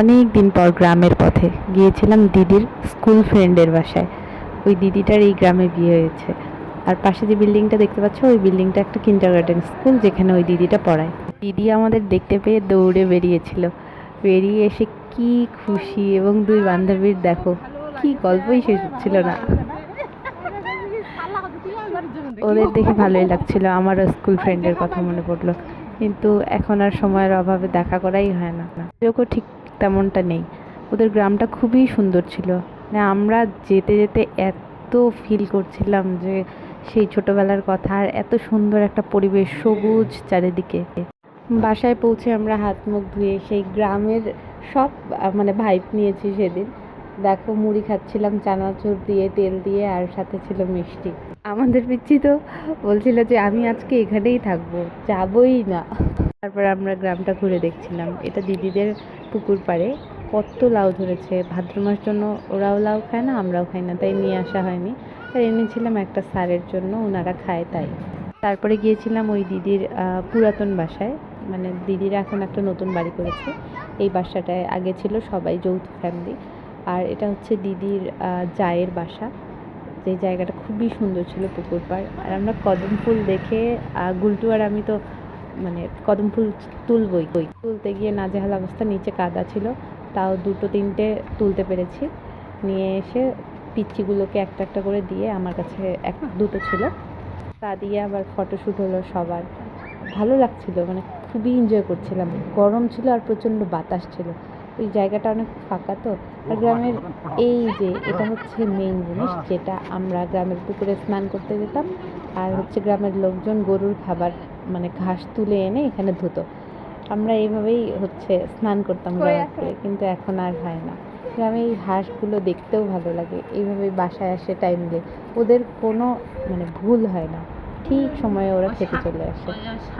অনেক দিন পর গ্রামের পথে গিয়েছিলাম দিদির স্কুল ফ্রেন্ডের বাসায়। ওই দিদিটার এই গ্রামে বিয়ে হয়েছে। আর পাশে যে বিল্ডিংটা দেখতে পাচ্ছ, ওই বিল্ডিংটা একটা কিন্ডার গার্ডেন স্কুল যেখানে ওই দিদিটা পড়ায়। দিদি আমাদের দেখতে পেয়ে দৌড়ে বেরিয়েছিল। বেরিয়ে এসে কি খুশি এবং দুই বান্ধবীর দেখো, কি গল্পই শেষ হচ্ছিল না। ওদের দেখে ভালোই লাগছিল, আমারও স্কুল ফ্রেন্ডের কথা মনে পড়ল। কিন্তু এখন আর সময়ের অভাবে দেখা করাই হয় না। ঠিক তেমনটা নেই। ওদের গ্রামটা খুবই সুন্দর ছিল। মানে আমরা যেতে যেতে এত ফিল করছিলাম যে সেই ছোটবেলার কথা আর এত সুন্দর একটা পরিবেশ, সবুজ চারিদিকে। বাসায় পৌঁছে আমরা হাত মুখ ধুয়ে সেই গ্রামের সব মানে ভাইব নিয়েছি সেদিন। দেখো, মুড়ি খাচ্ছিলাম, চানাচুর দিয়ে, তেল দিয়ে আর সাথে ছিল মিষ্টি। আমাদের পিচ্ছি তো বলছিল যে, আমি আজকে এখানেই থাকব, যাবই না। তারপর আমরা গ্রামটা ঘুরে দেখছিলাম। এটা দিদিদের পুকুর পাড়ে। কত লাউ ধরেছে। ভাদ্র মাস জন্য ওরাও লাউ খায় না, আমরাও খাই না, তাই নিয়ে আসা হয়নি। আর এনেছিলাম একটা স্যারের জন্য ওনারা খায় তাই। তারপরে গিয়েছিলাম ওই দিদির পুরাতন বাসায়। মানে দিদিরা এখন একটা নতুন বাড়ি করেছে। এই বাসাটায় আগে ছিল সবাই যৌথ ফ্যামিলি আর এটা হচ্ছে দিদির জায়ের বাসা। যে জায়গাটা খুবই সুন্দর ছিল পুকুর পাড়। আর আমরা কদম ফুল দেখে গুলটু আর আমি তো মানে কদম ফুল তুলবই। তুলতে গিয়ে নাজেহাল অবস্থা, নিচে কাদা ছিল। তাও দুটো তিনটে তুলতে পেরেছি। নিয়ে এসে পিচ্চিগুলোকে একটা একটা করে দিয়ে আমার কাছে এক দুটো ছিল। তা দিয়ে আবার ফটোশ্যুট হলো সবার। ভালো লাগছিল মানে খুবই এনজয় করছিলাম। গরম ছিল আর প্রচণ্ড বাতাস ছিল। ওই জায়গাটা অনেক ফাঁকা তো। আর গ্রামের এই যে, এটা হচ্ছে মেইন জিনিস যেটা আমরা গ্রামের পুকুরে স্নান করতে যেতাম। আর হচ্ছে গ্রামের লোকজন গরুর খাবার মানে ঘাস তুলে এনে এখানে ধুতো। আমরা এইভাবেই হচ্ছে স্নান করতাম গ্রামের পুকুরে কিন্তু এখন আর হয় না। গ্রামে এই হাঁসগুলো দেখতেও ভালো লাগে। এইভাবেই বাসায় আসে টাইম দিয়ে। ওদের কোনো মানে ভুল হয় না। ঠিক সময়ে ওরা খেতে চলে আসে।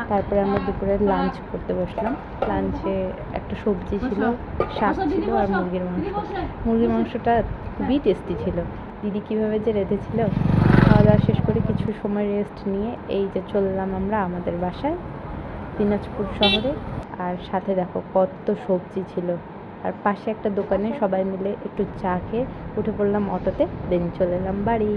তারপরে আমরা দুপুরে লাঞ্চ করতে বসলাম। লাঞ্চে একটা সবজি ছিল শাক ছিল আর মুরগির মাংস। মুরগির মাংসটা খুবই টেস্টি ছিল। দিদি কীভাবে যে রেঁধেছিল খাওয়া দাওয়া শেষ করে কিছু সময় রেস্ট নিয়ে এই যে চললাম আমরা আমাদের বাসায় দিনাজপুর শহরে। আর সাথে দেখো কত সবজি ছিল। আর পাশে একটা দোকানে সবাই মিলে একটু চা খেয়ে উঠে পড়লাম অটোতে দেন চলে এলাম বাড়ি।